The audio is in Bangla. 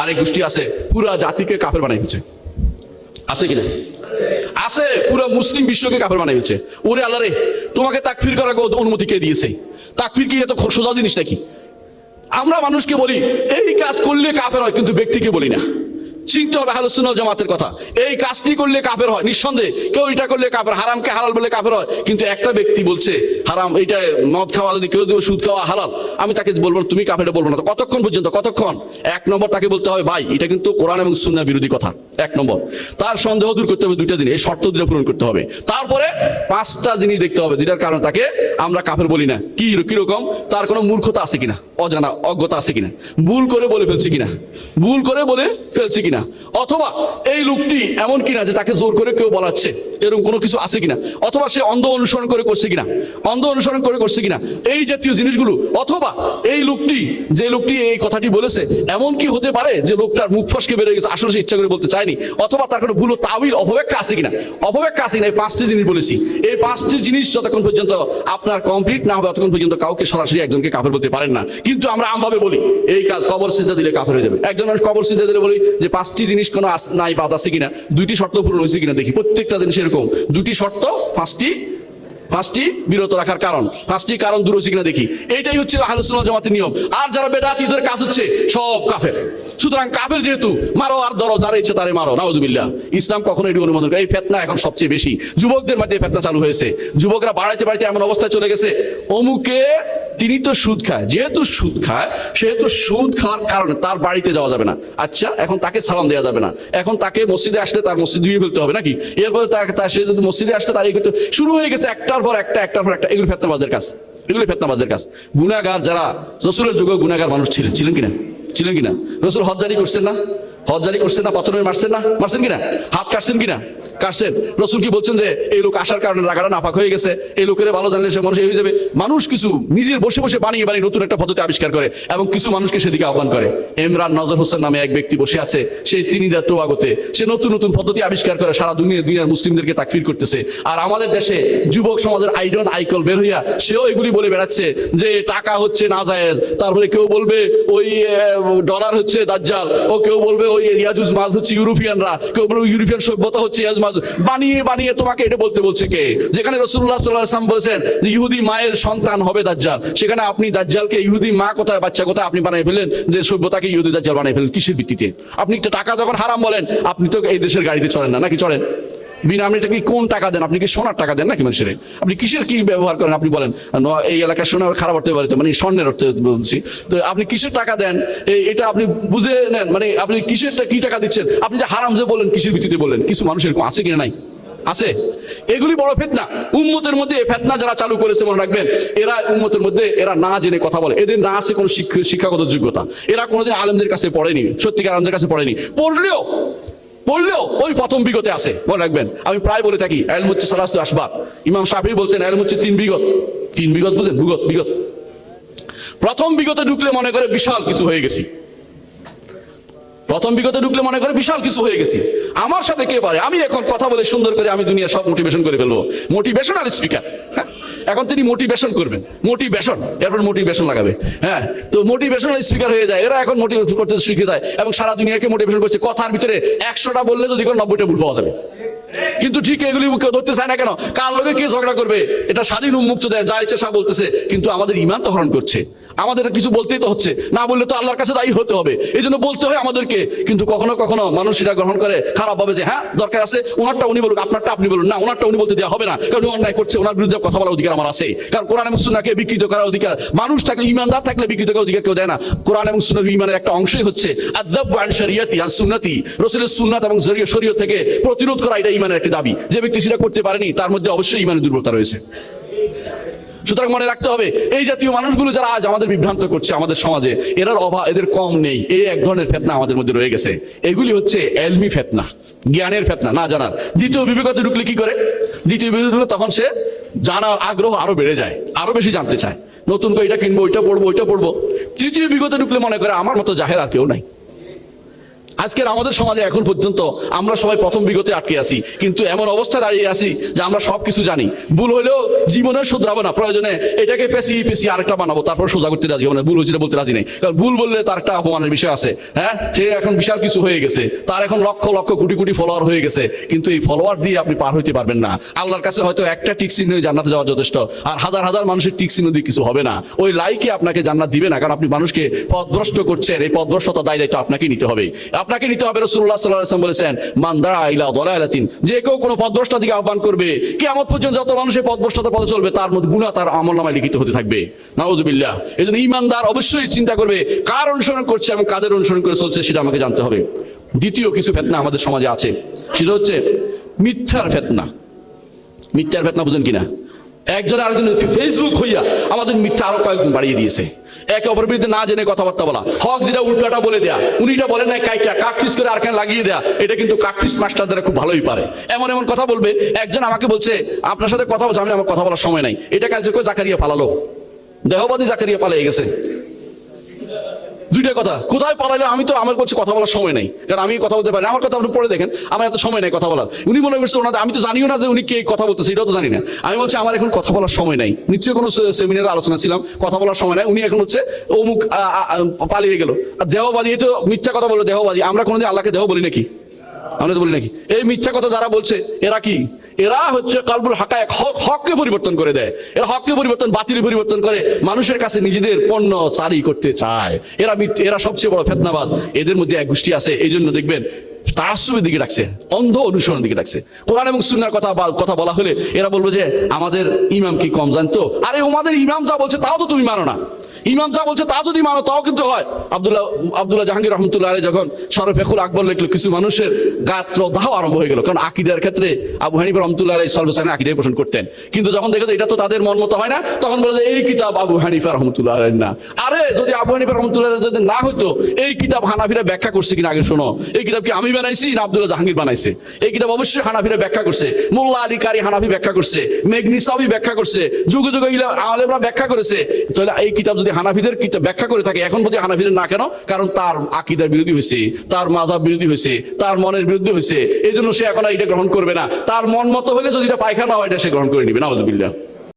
আর এই গোষ্ঠী আছে, পুরা জাতিকে কাফের বানাই হচ্ছে আছে কিনা আছে, পুরো মুসলিম বিশ্বকে কাফের বানাই হচ্ছে ওরে আল্লাহ রে, তোমাকে তাকফির করার অনুমতি কে দিয়েছে? তাকফির কি এত সোজা জিনিস নাকি? আমরা মানুষকে বলি, এই কাজ করলে কাফের হয়, কিন্তু ব্যক্তিকে বলি না। চিনতে হবে হালুসুনাল জামাতের কথা। এই কাজটি করলে কাফের হয়, নিঃসন্দেহে। কেউ এটা করলে কাফের, হারামকে হালাল বলে কাফের হয়। কিন্তু একটা ব্যক্তি বলছে, হারাম এটা মদ খাওয়া, যদি কেউ দেবে সুদ খাওয়া হালাল, আমি তাকে বলব তুমি কাফেরটা বলব না। কতক্ষণ পর্যন্ত, কতক্ষণ? এক নম্বর তাকে বলতে হবে ভাই, এটা কিন্তু কোরআন এবং সুন্না বিরোধী কথা। এক নম্বর। তার সন্দেহ দূর করতে হবে দুইটা দিন, এই শর্ত দুটো পূরণ করতে হবে। তারপরে পাঁচটা জিনিস দেখতে হবে, যেটার কারণে তাকে আমরা কাফের বলি না। কি কীরকম তার কোনো মূর্খতা আছে কিনা? অজানা, অজ্ঞতা আছে কিনা? ভুল করে বলে ফেলছে কিনা? ভুল করে বলে ফেলছে কিনা? অথবা এই লোকটি এমন কিনা যে তাকে জোর করে কেউ বলাচ্ছে? এরকম কোনো কিছু আছে কিনা? অথবা সে অন্ধ অনুসরণ করে করছে কিনা? অন্ধ অনুসরণ করে করছে কিনা? এই জাতীয় জিনিসগুলো, অথবা এই লোকটি, যে লোকটি এই কথাটি বলেছে, এমন কি হতে পারে যে লোকটার মুখ ফসকে বেড়ে গেছে, আসলে সে ইচ্ছা করে বলতে চায়নি? অথবা তার কোনো ভুল তাবিল, অপব্যাখ্যা আছে কিনা? অপব্যাখ্যা আছে কিনা? এই পাঁচটি জিনিস বলেছি। এই পাঁচটি জিনিস যতক্ষণ পর্যন্ত আপনার কমপ্লিট না হবে, ততক্ষণ পর্যন্ত কাউকে সরাসরি একজনকে কাফের বলতে পারেন না। কিন্তু আমরা আমভাবে বলি, এই কাজ কবর সিজা দিলে কাফের হয়ে যাবে। একজন মানুষ কবর সিজা দিলে বলি যে পাঁচটি জিনিস কোনো নাই, বাদ আছে কিনা? দুইটি শর্ত পূরণ হয়েছে কিনা দেখি। প্রত্যেকটা জিনিস এরকম দুটি শর্ত, পাঁচটি পাঁচটি বিরত রাখার কারণ। পাঁচটি কারণ দূর হচ্ছে কিনা দেখি। এইটাই হচ্ছে আহলুসুন্নাহ জামাতের নিয়ম। আর যারা বেদাতীদের কাজ হচ্ছে সব কাফের। সুতরাং কাফের যেহেতু, মারো আর ধরো, যারা ইচ্ছে তারে মারো, নাউজুবিল্লাহ। ইসলাম কখনো এটি অনুমোদন করে এই ফেতনা এখন সবচেয়ে বেশি। যুবকদের এই ফেতনা চালু হয়েছে। যুবকরা বাড়াইতে বাড়াইতে এমন অবস্থায় চলে গেছে। অমুকে তিনি তো সুদ খায়। যেহেতু সুদ খায়, সেহেতু সুদ খাওয়ার কারণে তার বাড়িতে যাওয়া যাবে না। আচ্ছা এখন তাকে সালাম দেওয়া যাবে না। এখন তাকে মসজিদে আসলে তার মসজিদ দিয়ে ফেলতে হবে নাকি? এরপরে তাকে তার সে যদি মসজিদে আসলে তার করতে শুরু হয়ে গেছে একটার পর একটা, একটার পর একটা। এগুলো ফেতনাবাজের কাজ। এগুলো ফেতনাবাজের কাজ। গুনাগার যারা রসুলের যুগে গুনাগার মানুষ ছিলেন। ছিলেন কিনা? ছিলেন কিনা? রসুল হজ্জারি করছেন না? হজ্জারি করছেন না? পাথরের মারছেন না? মারছেন কিনা? হাত কাটছেন কিনা? কাটছেন রসুল কি বলছেন যে, এই লোক আসার কারণে রাগাটা নাপাক হয়ে গেছে? এই লোকের ভালো জানলে সে মানুষ এই হয়ে যাবে। মানুষ কিছু নিজের বসে বসে বানিয়ে বানিয়ে নতুন একটা পদ্ধতি আবিষ্কার করে এবং কিছু মানুষকে সেদিকে আহ্বান করে। ইমরান নজর হোসেন নামে এক ব্যক্তি বসে আছে সেই তিনি টোয়াগতে সে নতুন নতুন পদ্ধতি আবিষ্কার করে সারা দুনিয়া দুনিয়ার মুসলিমদেরকে তাকফির করতেছে। আর আমাদের দেশে যুবক সমাজের আইডন আইকল বের হইয়া সেও এগুলি বলে বেড়াচ্ছে যে, টাকা হচ্ছে না জায়েজ। তারপরে কেউ বলবে, ওই ডলার হচ্ছে দাজ্জাল। ও কেউ বলবে, ওই ইয়াজুজ মাছ হচ্ছে ইউরোপিয়ানরা। কেউ বলবে, ইউরোপিয়ান সভ্যতা হচ্ছে ইয়াজ বানিয়ে বানিয়ে তোমাকে এটা বলতে বলছে কে? যেখানে রসুল্লাহ সাল্লাম বলেছেন ইহুদি মায়ের সন্তান হবে দাজ্জাল। সেখানে আপনি দাজ্জালকে ইহুদি মা কোথায়, বাচ্চা কোথায় আপনি বানিয়ে ফেলেন যে সভ্যতাকে ইহুদি দাজ্জাল বানিয়ে ফেলেন কিসের ভিত্তিতে? আপনি একটা টাকা যখন হারাম বলেন, আপনি তো এই দেশের গাড়িতে চলেন না, নাকি চলেন বিনা, আপনি এটা কি কোন টাকা দেন? আপনি কি সোনার টাকা দেন নাকি মানুষের? আপনি কিসের কি ব্যবহার করেন? আপনি বলেন এই এলাকার সোনার খারাপ অর্থে পারে মানে স্বর্ণের অর্থে বলছি। তো আপনি কিসের টাকা দেন? এটা আপনি বুঝে নেন মানে আপনি কিসের কি টাকা দিচ্ছেন? আপনি যে হারাম যে বলেন, কিসের ভিত্তিতে বললেন কিছু মানুষ এরকম আছে কিনা নাই? আছে? এগুলি বড় ফেতনা। উম্মতের মধ্যে ফেতনা যারা চালু করেছে, মনে রাখবেন, এরা উম্মতের মধ্যে, এরা না জেনে কথা বলে। এদের না আছে কোনো শিক্ষা শিক্ষাগত যোগ্যতা। এরা কোনোদিন আলেমদের কাছে পড়েনি, সত্যিকার আলেমদের কাছে পড়েনি। পড়লেও পড়লেও ওই প্রথম বিগতে আছে। মনে রাখবেন, আমি প্রায় বলে থাকি এলম হচ্ছে সালাস্ত আসবাব। ইমাম শাফি বলতেন এলম হচ্ছে তিন বিগত। তিন বিগত বুঝেন? বিগত বিগত। প্রথম বিগতে ঢুকলে মনে করে বিশাল কিছু হয়ে গেছি। প্রথম বিগতে ঢুকলে মনে করে বিশাল কিছু হয়ে গেছি। আমার সাথে কে পারে? আমি এখন কথা বলে সুন্দর করে আমি দুনিয়া সব মোটিভেশন করে ফেলব। মোটিভেশনাল স্পিকার এখন তিনি মোটিভেশন করবেন। মোটিভেশন এরপর মোটিভেশন লাগাবে। হ্যাঁ তো মোটিভেশনাল স্পিকার হয়ে যায়। এরা এখন মোটিভেশন করতে শিখে যায় এবং সারা দুনিয়াকে মোটিভেশন করছে। কথার ভিতরে একশোটা বললে যদি কোনো নব্বইটা ভুল পাওয়া যাবে। কিন্তু ঠিক এগুলি কেউ ধরতে চায় না কেন? কার লোকে কে ঝগড়া করবে? এটা স্বাধীন উন্মুক্ত দেয় যা ইচ্ছে সা বলতেছে। কিন্তু আমাদের ইমান তো হরণ করছে। আমাদের কিছু বলতেই তো হচ্ছে। না বললে তো আল্লাহর কাছে দায়ী হতে হবে। এই জন্য বলতে হয় আমাদেরকে। কিন্তু কখনো কখনো মানুষ এটা গ্রহণ করে খারাপ ভাবে যে হ্যাঁ দরকার আছে ওনারটা উনি বলুন আপনারটা আপনি বলুন। না ওনারটা উনি বলতে দেওয়া হবে না। কারণ অন্যায় করছে ওনার বিরুদ্ধে কথা বলার অধিকার আমার আছে। কারণ কোরআন এবং সুন্নাকে বিকৃত করার অধিকার, মানুষ থাকলে, ইমানদার থাকলে বিকৃত করার অধিকার কেউ দেয় না। কোরআন এবং সুন্নার ইমানের একটা অংশই হচ্ছে আদাব আন শরিয়াতি আন সুন্নতি। রসুলের সুন্নাত এবং জরিয় শরীয়ত থেকে প্রতিরোধ করা এটা ইমানের একটি দাবি। যে ব্যক্তি সেটা করতে পারেনি, তার মধ্যে অবশ্যই ইমানের দুর্বলতা রয়েছে। সুতরাং মনে রাখতে হবে, এই জাতীয় মানুষগুলো যারা আজ আমাদের বিভ্রান্ত করছে আমাদের সমাজে, এরার অভাব এদের কম নেই। এই এক ধরনের ফেতনা আমাদের মধ্যে রয়ে গেছে। এগুলি হচ্ছে এলমি ফেতনা, জ্ঞানের ফেতনা, না জানার। দ্বিতীয় বিবেকতে ঢুকলে কি করে? দ্বিতীয় বিবেক ঢুকলে তখন সে জানার আগ্রহ আরও বেড়ে যায়, আরও বেশি জানতে চায়। নতুন করে এটা কিনবো, ওইটা পড়ব ওইটা পড়ব। তৃতীয় বিগতে ঢুকলে মনে করে, আমার মতো জাহের আর কেউ নাই। আজকের আমাদের সমাজে এখন পর্যন্ত আমরা সবাই প্রথম বিগতে আটকে আছি। কিন্তু এমন অবস্থা দাঁড়িয়ে আছি যে আমরা সব কিছু জানি। ভুল হলেও জীবনে শুধরাবো না। প্রয়োজনে এটাকে পেশি পেশি আরেকটা বানাবো, তারপর সোজা করতে রাজি হব না। ভুল হয়েছে বলতে রাজি নেই। কারণ ভুল বললে তার একটা অপমানের বিষয় আছে। হ্যাঁ? সে এখন বিশাল কিছু হয়ে গেছে। তার এখন লক্ষ লক্ষ কোটি কোটি ফলোয়ার হয়ে গেছে। কিন্তু এই ফলোয়ার দিয়ে আপনি পার হইতে পারবেন না। আল্লাহর কাছে হয়তো একটা টিক চিহ্ন জান্নাতে যাওয়া যথেষ্ট। আর হাজার হাজার মানুষের টিক চিহ্ন দিয়ে কিছু হবে না। ওই লাইকে আপনাকে জান্নাত দিবে না। কারণ আপনি মানুষকে পথভ্রষ্ট করছেন। এই পথভ্রষ্টতা দায় দায়িত্ব আপনাকে নিতে হবে। আপনাকে নিতে হবে রসুল্লাহ সাল্লাহ আসলাম বলেছেন মান্দারা আইলা দলায়ালাতিন যে কেউ কোনো পথভ্রষ্টা দিকে আহ্বান করবে কে কেমন পর্যন্ত যত মানুষের এই পথভ্রষ্টতা পথে চলবে, তার মধ্যে গুণা তার আমল নামায় লিখিত হতে থাকবে। নাউজুবিল্লাহ। এই জন্য ইমানদার অবশ্যই চিন্তা করবে, কার অনুসরণ করছে এবং কাদের অনুসরণ করে চলছে সেটা আমাকে জানতে হবে। দ্বিতীয় কিছু ফেতনা আমাদের সমাজে আছে, সেটা হচ্ছে মিথ্যার ফেতনা। মিথ্যার ফেতনা বুঝেন কিনা? একজন আরেকজন ফেসবুক হইয়া আমাদের মিথ্যা আরও কয়েকজন বাড়িয়ে দিয়েছে। একে অপরের বিরুদ্ধে না জেনে কথাবার্তা বলা। হক যেটা উল্টাটা বলে দেয়া। উনিটা বলেন না কাইটা কাকফিস করে আর লাগিয়ে দেয়া। এটা কিন্তু কাকফিস মাস্টারদের খুব ভালোই পারে। এমন এমন কথা বলবে, একজন আমাকে বলছে, আপনার সাথে কথা বলছে, আমি আমার কথা বলার সময় নাই। এটা কাজ করে জাকারিয়া পালালো। দেহবাদী জাকারিয়া পালিয়ে গেছে। দুইটা কথা। কোথায় পালাইলে আমি তো আমার কাছে কথা বলার সময় নাই। কারণ আমি কথা বলতে পারি আমার কথা আপনি পড়ে দেখেন, আমার এত সময় নাই কথা বলার। উনি মনে করছে ওনাদের, আমি তো জানিও না যে উনি কে কথা বলতেছে, এটাও তো জানি না। আমি বলছি, আমার এখন কথা বলার সময় নাই। নিশ্চয়ই কোনো সেমিনারে আলোচনা ছিলাম, কথা বলার সময় নাই। উনি এখন হচ্ছে অমুক পালিয়ে গেল। আর দেহবাদী এই তো মিথ্যা কথা বলল দেহবাদী আমরা কোনোদিন আল্লাহকে দেহ বলি নাকি? আমরা তো বলি নাকি? এই মিথ্যা কথা যারা বলছে, এরা কি? এরা হচ্ছে কালবুল হাকায়ক, হক, হককে পরিবর্তন করে দেয়। এরা হককে পরিবর্তন বাতিল পরিবর্তন করে। মানুষের কাছে নিজেদের পণ্য চারি করতে চায়। এরা এরা সবচেয়ে বড় ফেতনাবাদ এদের মধ্যে এক গোষ্ঠী আছে এই জন্য দেখবেন তাসুবের দিকে ডাকছে, অন্ধ অনুসরণ দিকে ডাকছে। কোরআন এবং সুন্নার কথা বা- কথা বলা হলে এরা বলব যে, আমাদের ইমাম কি কম, জানতো? আরে আমাদের ইমাম যা বলছে, তাও তো তুমি মানো না। ইমাম যা বলছে, তা যদি মানো, তাও কিন্তু হয়। আবদুল্লাহ আবদুল্লাহ জাহাঙ্গীর রহমতুল্লাহ আলী যখন সরফেকুল আকবর লিখলো, কিছু মানুষের গাত্র দাহ আরম্ভ হয়ে গেল। কারণ আকিদার ক্ষেত্রে আবু হানিফ রহমতুল্লাহ আলী সর্বসানে আকিদাই পোষণ করতেন। কিন্তু যখন দেখে এটা তো তাদের মন হয় না, তখন বলে যে, এই কিতাব আবু হানিফা রহমতুল্লাহ আলী না। আরে যদি আবু হানিফা রহমতুল্লাহ যদি না হতো এই কিতাব হানাফিরা ব্যাখ্যা করছে কিনা আগে শোনো। এই কিতাব কি আমি বানাইছি না আব্দুল্লাহ জাহাঙ্গীর বানাইছে? এই কিতাব অবশ্যই হানাফিরা ব্যাখ্যা করছে। মোল্লা আলী কারি হানাফি ব্যাখ্যা করছে। মেঘনিসাবি ব্যাখ্যা করছে। যুগে যুগে আলেমরা ব্যাখ্যা করেছে। তাহলে এই কিতাব যদি হানাফিদের কিতাব ব্যাখ্যা করে থাকে, এখন প্রতি হানাফিদের না কেন? কারণ তার আকিদার বিরোধী হয়েছে, তার মাধাব বিরোধী হয়েছে, তার মনের বিরুদ্ধে হয়েছে। এই জন্য সে এখন এটা গ্রহণ করবে না। তার মন মতো হলে যদি এটা পায়খানা হয়, এটা সে গ্রহণ করে নিবে না